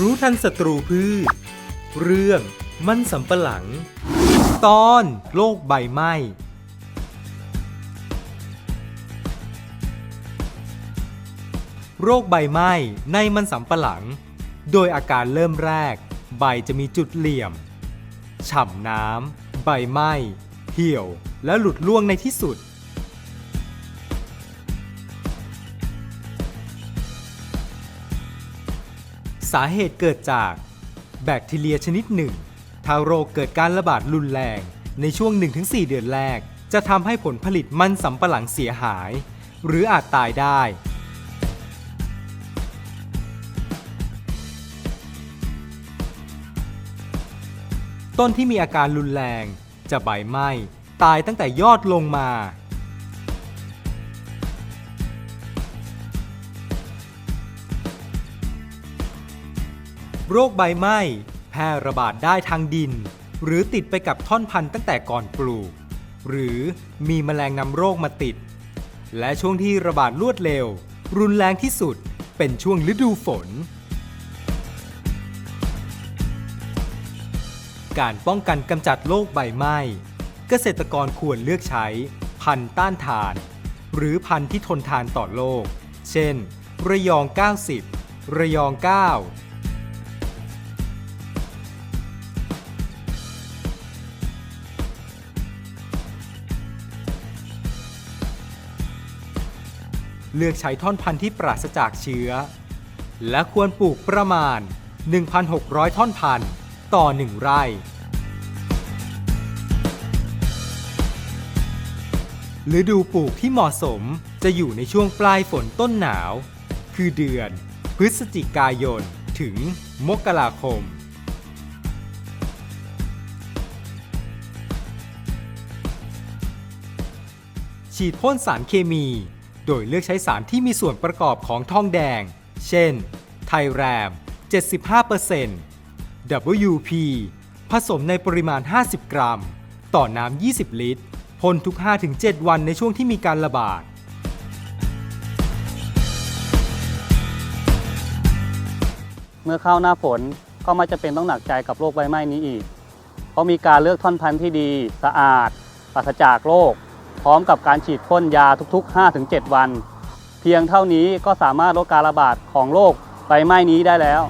รู้ทันศัตรูพืช เรื่องมันสำปะหลัง ตอนโรคใบไหม้โรคใบไหม้ในมันสำปะหลัง โดยอาการเริ่มแรก ใบจะมีจุดเหลี่ยม ฉ่ำน้ำ ใบไหม้ เหี่ยว และหลุดร่วงในที่สุด สาเหตุเกิดจาก แบคทีเรียชนิดหนึ่งถ้าโรเกิดการระบาดรุนแรง ในช่วง 1-4 เดือนแรก จะทำให้ผลผลิตมันสำปะหลังเสียหาย หรืออาจตายได้ ต้นที่มีอาการรุนแรง จะใบไหม้ตายตั้งแต่ยอดลงมา โรคใบไหม้ แพร่ระบาดได้ทางดิน หรือติดไปกับท่อนพันธุ์ตั้งแต่ก่อนปลูก หรือมีแมลงนำโรคมาติด และช่วงที่ระบาดรวดเร็ว รุนแรงที่สุดเป็นช่วงฤดูฝน การป้องกันกำจัดโรคใบไหม้ เกษตรกรควรเลือกใช้พันธุ์ต้านทาน หรือพันธุ์ที่ทนทานต่อโรคเช่น ระยอง 90 ระยอง 9 เลือกใช้ท่อนพันธุ์ที่ปราศจากเชื้อ และควรปลูกประมาณ 1,600 ท่อนพันธุ์ต่อ 1 ไร่ ฤดูปลูกที่เหมาะสมจะอยู่ในช่วงปลายฝนต้นหนาว คือเดือน พฤศจิกายน ถึงมกราคมฉีดพ่นสารเคมี โดยเลือกใช้สารที่มีส่วนประกอบของทองแดง เช่น ไทแรม 75% WP ผสมในปริมาณ 50 กรัม ต่อน้ำ 20 ลิตรพ่นทุก 5-7 วันในช่วงที่มีการระบาด เมื่อเข้าหน้าฝนก็ไม่จะเป็นต้องหนักใจกับโรคใบไม้นี้อีก เพราะมีการเลือกท่อนพันธุ์ที่ดี สะอาดปราศจากโรค พร้อมกับการฉีดพ่นยาทุกๆ 5-7 วัน เพียงเท่านี้ก็สามารถลดการระบาดของโรคไฟไหม้นี้ได้แล้ว